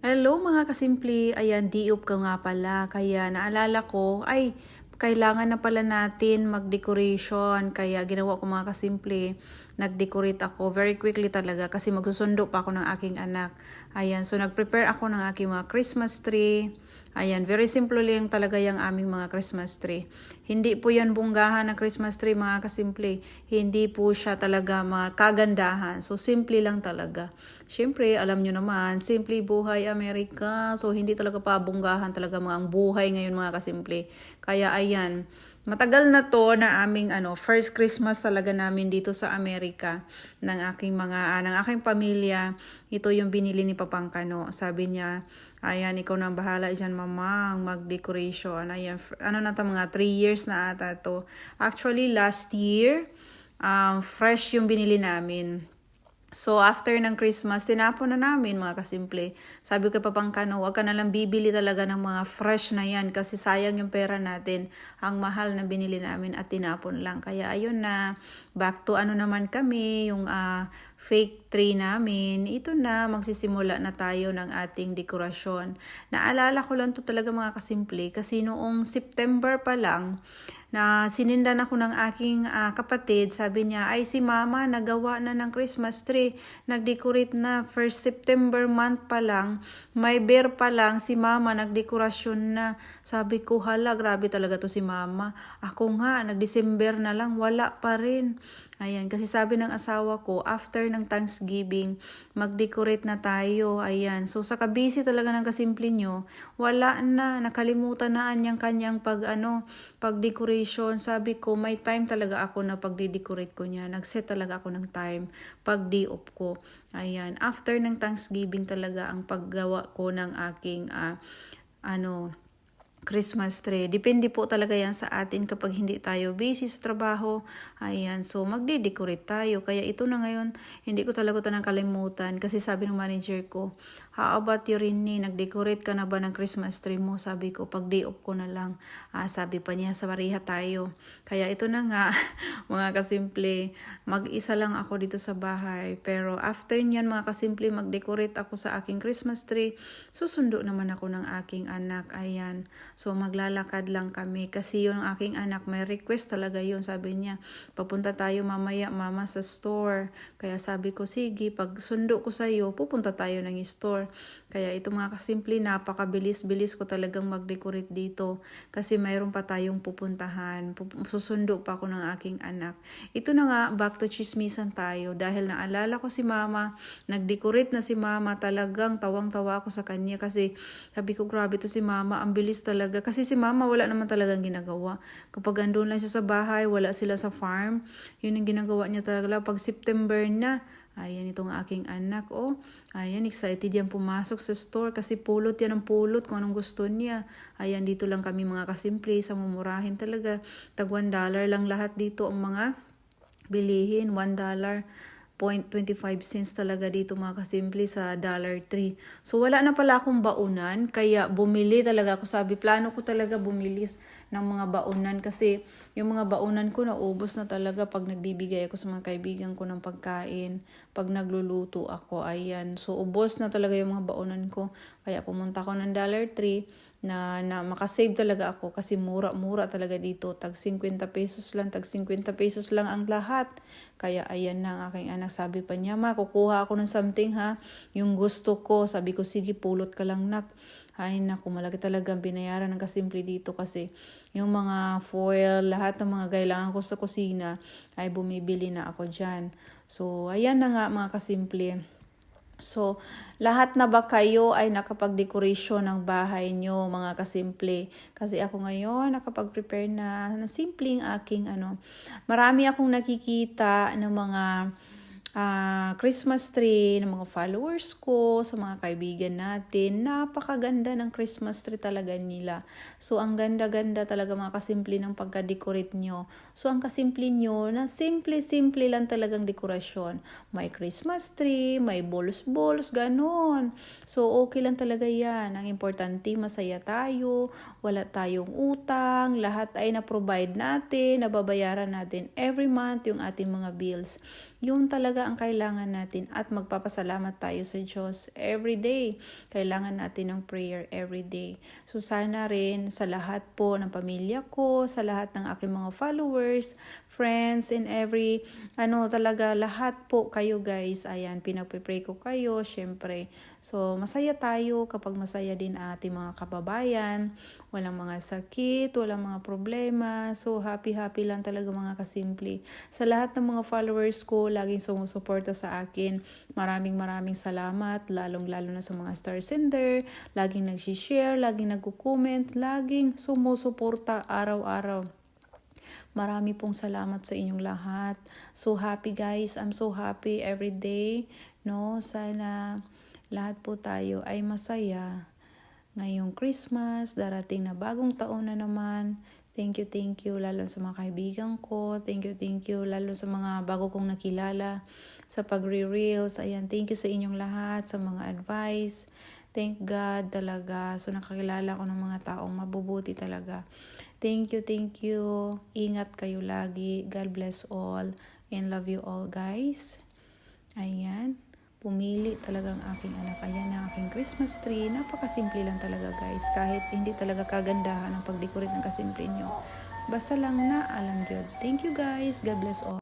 Hello mga kasimple, ayan, diop ka nga pala. Kaya naalala ko, ay, kailangan na pala natin mag-decoration. Kaya ginawa ko mga kasimple, nag-decorate ako very quickly talaga kasi magsusundo pa ako ng aking anak. Ayan, so nag-prepare ako ng aking mga Christmas tree. Ayan, very simple lang talaga yung aming mga Christmas tree. Hindi po yan bunggahan ng Christmas tree mga kasimple. Hindi po siya talaga mga kagandahan. So, simple lang talaga. Siyempre, alam nyo naman, simple buhay Amerika. So, hindi talaga pabunggahan talaga mga ang buhay ngayon mga kasimple. Kaya ayan, Matagal na to na aming ano, first Christmas talaga namin dito sa Amerika ng aking mga ah, ng aking pamilya. Ito yung binili ni Papang Kano. Sabi niya, ayan, ikaw na bahala diyan, mamang, mag-decoration. Ayan, ano na to, mga 3 years na ata to. Actually, last year, um, fresh yung binili namin. So, after ng Christmas, tinapon na namin mga kasimple. Sabi ko kay Papang Kano, huwag ka na lang bibili talaga ng mga fresh na yan kasi sayang yung pera natin. Ang mahal na binili namin at tinapon lang. Kaya ayun na, back to ano naman kami, yung ah, fake tree namin. Ito na, magsisimula na tayo ng ating dekorasyon. Naalala ko lang to talaga mga kasimple kasi noong September pa lang, na sinindan ako ng aking ah, kapatid. Sabi niya, ay si mama nagawa na ng Christmas tree. Nag-decorate na first September month pa lang. May bear pa lang si mama nagdekorasyon na. Sabi ko, hala, grabe talaga to si mama. Ako nga, nag-December na lang, wala pa rin. Ayan, kasi sabi ng asawa ko, after ng Thanksgiving, mag-decorate na tayo. Ayan, so sa kabisi talaga ng kasimple nyo, wala na, nakalimutan na ang kanyang pag, ano, pag-decoration. Sabi ko, may time talaga ako na pag-decorate ko niya. Nag-set talaga ako ng time pag day off ko. Ayan, after ng Thanksgiving talaga ang paggawa ko ng aking, ah, ano, Christmas tree. Depende po talaga yan sa atin kapag hindi tayo busy sa trabaho. Ayan, so magde-decorate tayo. Kaya ito na ngayon, hindi ko talaga ito nakalimutan. Kasi sabi ng manager ko, how about you rin ni, nag-decorate ka na ba ng Christmas tree mo? Sabi ko, pag day off ko na lang. Ah, sabi pa niya, sa Mariha tayo. Kaya ito na nga, mga kasimple, mag-isa lang ako dito sa bahay. Pero after niyan, mga kasimple, mag-decorate ako sa aking Christmas tree. Susundo naman ako ng aking anak. Ayan. So maglalakad lang kami kasi yung aking anak may request talaga yun. Sabi niya, papunta tayo mamaya mama sa store. Kaya sabi ko, sige, pag sundo ko sa iyo, pupunta tayo ng store. Kaya ito mga kasimple, napakabilis-bilis ko talagang mag-decorate dito kasi mayroon pa tayong pupuntahan. Pup- Susundo pa ako ng aking anak. Ito na nga, back to chismisan tayo dahil naalala ko si mama, nag-decorate na si mama, talagang tawang-tawa ako sa kanya kasi sabi ko, grabe to si mama, ang bilis talaga. Kasi si mama wala naman talagang ginagawa. Kapag andun lang siya sa bahay, wala sila sa farm, yun ang ginagawa niya talaga. Pag September na, Ayan itong aking anak. Oh, ayan, excited yan pumasok sa store kasi pulot yan ang pulot kung anong gusto niya. Ayan, dito lang kami mga kasimple sa mumurahin talaga. Tag 1 dollar lang lahat dito ang mga bilihin. 1 dollar. 0.25 cents talaga dito mga kasimple sa Dollar Tree. So wala na pala akong baunan kaya bumili talaga ako. Sabi plano ko talaga bumili ng mga baunan kasi yung mga baunan ko naubos na talaga pag nagbibigay ako sa mga kaibigan ko ng pagkain. Pag nagluluto ako, ayan. So ubos na talaga yung mga baunan ko. Kaya pumunta ako ng Dollar Tree na, na makasave talaga ako kasi mura-mura talaga dito. Tag 50 pesos lang, tag 50 pesos lang ang lahat. Kaya ayan na ang aking anak. Sabi pa niya, ma, kukuha ako ng something ha. Yung gusto ko. Sabi ko, sige, pulot ka lang nak. Ay naku, malaki talaga binayaran ng kasimple dito kasi yung mga foil, lahat ng mga kailangan ko sa kusina ay bumibili na ako dyan. So, ayan na nga mga kasimple. So, lahat na ba kayo ay nakapag-decoration ng bahay nyo, mga kasimple? Kasi ako ngayon, nakapag-prepare na na simpleng aking ano. Marami akong nakikita ng mga ah, Christmas tree ng mga followers ko, sa mga kaibigan natin. Napakaganda ng Christmas tree talaga nila. So, ang ganda-ganda talaga mga kasimple ng pagka-decorate nyo. So, ang kasimple nyo, na simple-simple lang talagang dekorasyon. May Christmas tree, may balls-balls, ganon. So, okay lang talaga yan. Ang importante, masaya tayo, wala tayong utang, lahat ay na-provide natin, nababayaran natin every month yung ating mga bills. Yun talaga ang kailangan natin at magpapasalamat tayo sa Diyos every day. Kailangan natin ng prayer every day. So sana rin sa lahat po ng pamilya ko, sa lahat ng aking mga followers, friends, and every, ano talaga, lahat po kayo guys, ayan, pinagpipray ko kayo, syempre. So masaya tayo kapag masaya din ating mga kababayan, walang mga sakit, walang mga problema, so happy-happy lang talaga mga kasimple. Sa lahat ng mga followers ko, laging sumusuporta sa akin, maraming maraming salamat, lalong-lalo na sa mga star sender, laging nag-share, laging nagko-comment, laging sumusuporta araw-araw. Marami pong salamat sa inyong lahat. So happy guys, I'm so happy every day. No, sana lahat po tayo ay masaya. Ngayong Christmas, darating na bagong taon na naman. Thank you, thank you lalo sa mga kaibigan ko. Thank you, thank you lalo sa mga bago kong nakilala sa pagre-reels. Ayan, thank you sa inyong lahat, sa mga advice. Thank God talaga. So nakakilala ko ng mga taong mabubuti talaga. Thank you, thank you. Ingat kayo lagi. God bless all. And love you all guys. Ayan. Pumili talagang aking anak. Ayan ang aking Christmas tree. Napakasimple lang talaga guys. Kahit hindi talaga kagandahan ang pagdecorate ng kasimple nyo. Basta lang na alam yun. Thank you guys. God bless all.